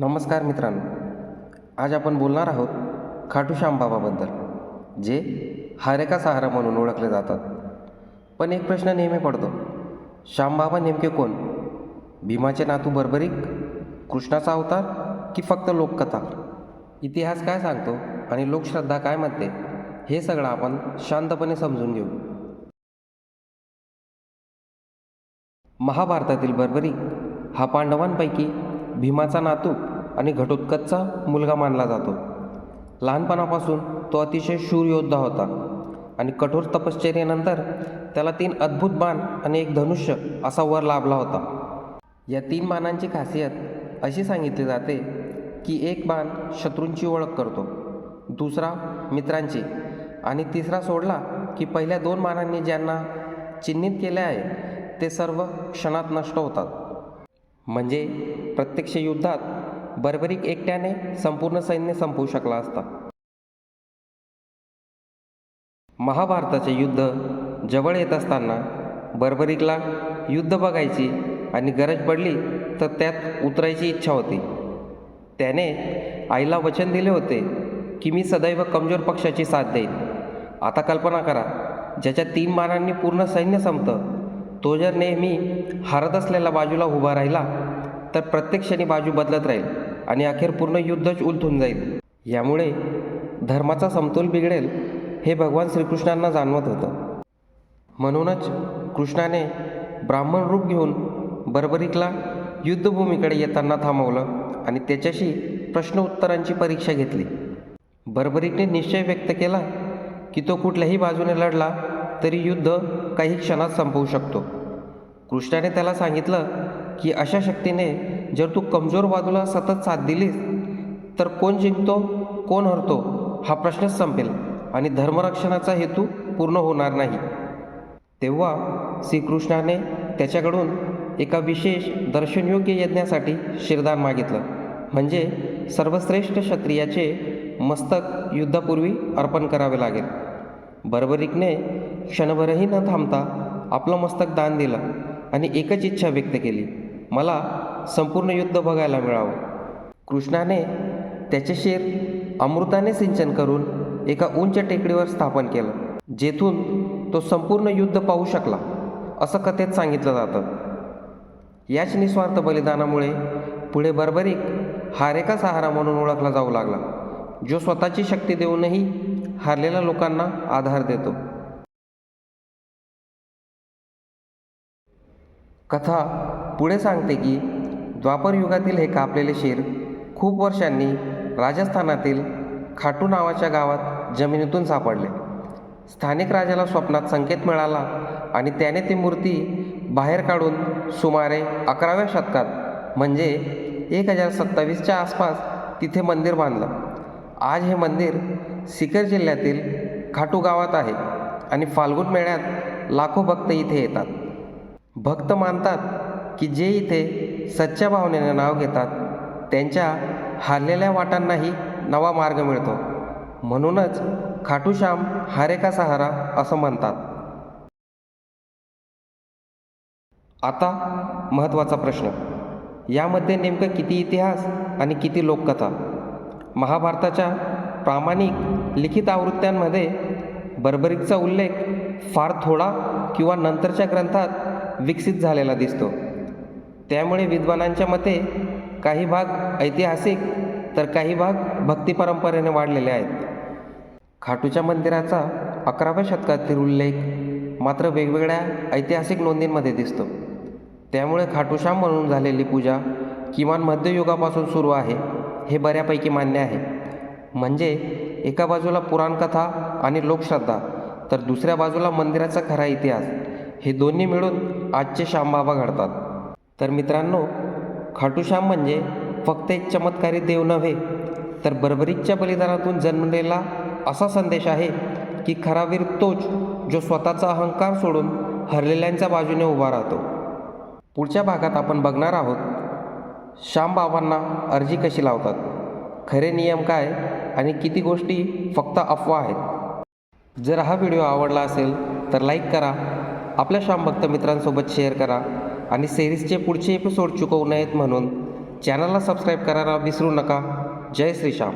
नमस्कार मित्रांनो. आज आपण बोलणार आहोत खाटू श्यामबाबाबद्दल जे हारेका सहारा म्हणून ओळखले जातात. पण एक प्रश्न नेहमी पडतो श्यामबाबा नेमके कोण? भीमाचे नातू बर्बरीक कृष्णाचा अवतार की फक्त लोककथा? इतिहास काय सांगतो आणि लोकश्रद्धा काय म्हणते हे सगळं आपण शांतपणे समजून घेऊ. महाभारतातील बर्बरीक हा पांडवांपैकी भीमाचा नातू आणि घटोत्कचचा मुलगा मानला जातो. लहानपणापासून तो अतिशय शूर योद्धा होता आणि कठोर तपश्चर्येनंतर त्याला तीन अद्भुत बाण आणि एक धनुष्य असा वर लाभला होता. या तीन बाणांची खासियत अशी सांगितली जाते की एक बाण शत्रूंची ओळख करतो दुसरा मित्रांची आणि तिसरा सोडला की पहिल्या दोन बाणांनी ज्यांना चिन्हित केले आहे ते सर्व क्षणात नष्ट होतात. म्हणजे प्रत्यक्ष युद्धात बर्बरीक एकट्याने संपूर्ण सैन्य संपवू शकला असता. महाभारताचे युद्ध जवळ येत असताना बर्बरीकला युद्ध बघायची आणि गरज पडली तर त्यात उतरायची इच्छा होती. त्याने आईला वचन दिले होते की मी सदैव कमजोर पक्षाची साथ देईन. आता कल्पना करा ज्याच्या तीन मानांनी पूर्ण सैन्य संपतं तो जर नेहमी हारत असलेल्या बाजूला उभा राहिला तर प्रत्येक क्षणी बाजू बदलत राहील. आणि अखेर पूर्ण युद्धच उलथून जाईल. यामुळे धर्माचा समतोल बिघडेल हे भगवान श्रीकृष्णांना जाणवत होतं. म्हणूनच कृष्णाने ब्राह्मण रूप घेऊन बर्बरीकला युद्धभूमीकडे येताना थांबवलं आणि त्याच्याशी प्रश्न उत्तरांची परीक्षा घेतली. बर्बरीकने निश्चय व्यक्त केला की तो कुठल्याही बाजूने लढला तरी युद्ध काही क्षणात संपवू शकतो. कृष्णाने त्याला सांगितलं की अशा शक्तीने जर तू कमजोर बाजूला सतत साथ दिलीस तर कोण जिंकतो कोण हरतो हा प्रश्नच संपेल आणि धर्मरक्षणाचा हेतू पूर्ण होणार नाही. तेव्हा श्रीकृष्णाने त्याच्याकडून एका विशेष दर्शनयोग्य यज्ञासाठी शिरदान मागितलं म्हणजे सर्वश्रेष्ठ क्षत्रियाचे मस्तक युद्धापूर्वी अर्पण करावे लागेल. बर्बरिकने क्षणभरही न थांबता आपलं मस्तक दान दिलं आणि एकच इच्छा व्यक्त केली मला संपूर्ण युद्ध बघायला मिळावं. कृष्णाने त्याचे शेर अमृताने सिंचन करून एका उंच टेकडीवर स्थापन केलं जेथून तो संपूर्ण युद्ध पाहू शकला असं कथेत सांगितलं जातं. याच निस्वार्थ बलिदानामुळे पुढे बर्बरीक हारेका सहारा म्हणून ओळखला जाऊ लागला जो स्वतःची शक्ती देऊनही हारलेल्या लोकांना आधार देतो. कथा पुढे सांगते की द्वापर युगातील हे कापलेले शिर खूप वर्षांनी राजस्थानातील खाटू नावाच्या गावात जमिनीतून सापडले. स्थानिक राजाला स्वप्नात संकेत मिळाला आणि त्याने ती मूर्ती बाहेर काढून सुमारे अकराव्या शतकात म्हणजे एक हजार सत्तावीसच्या आसपास तिथे मंदिर बांधलं. आज हे मंदिर सिकर जिल्ह्यातील खाटू गावात आहे आणि फाल्गुन मेळ्यात लाखो भक्त इथे येतात. भक्त मानतात की जे इथे सच्च्या भावनेने नाव घेतात. त्यांच्या हारलेल्या वाटांनाही नवा मार्ग मिळतो. म्हणूनच खाटूश्याम हारेका सहारा असं म्हणतात. आता महत्त्वाचा प्रश्न. यामध्ये नेमकं किती इतिहास आणि किती लोककथा? महाभारताच्या प्रामाणिक लिखित आवृत्त्यांमध्ये बर्बरीकचा उल्लेख फार थोडा किंवा नंतरच्या ग्रंथात विकसित झालेला दिसतो. त्यामुळे विद्वानांच्या मते काही भाग ऐतिहासिक तर काही भाग भक्ती परंपरेने वाढलेले आहेत. खाटूच्या मंदिराचा अकराव्या शतकातील उल्लेख मात्र वेगवेगळ्या ऐतिहासिक नोंदींमध्ये दिसतो. त्यामुळे खाटूश्याम म्हणून झालेली पूजा किमान मध्ययुगापासून सुरू आहे हे बऱ्यापैकी मान्य आहे. म्हणजे एका बाजूला पुराणकथा आणि लोकश्रद्धा तर दुसऱ्या बाजूला मंदिराचा खरा इतिहास हे दोन्ही मिळून आजचे श्यामबाबा घडतात. तर मित्रांनो खाटूश्याम म्हणजे फक्त एक चमत्कारी देव नव्हे तर बर्बरीच्या बलिदानातून जन्मलेला असा संदेश आहे की खरा वीर तोच जो स्वतःचा अहंकार सोडून हरलेल्यांच्या बाजूने उभा राहतो. पुढच्या भागात आपण बघणार आहोत श्यामबाबांना अर्जी कशी लावतात खरे नियम काय आणि किती गोष्टी फक्त अफवा आहेत. जर हा व्हिडिओ आवडला असेल तर लाईक करा आपल्या श्यामभक्त मित्रांसोबत शेअर करा आणि सिरीजचे पुढचे एपिसोड चुकवू नयेत म्हणून चॅनलला सबस्क्राईब करायला विसरू नका. जय श्रीश्याम.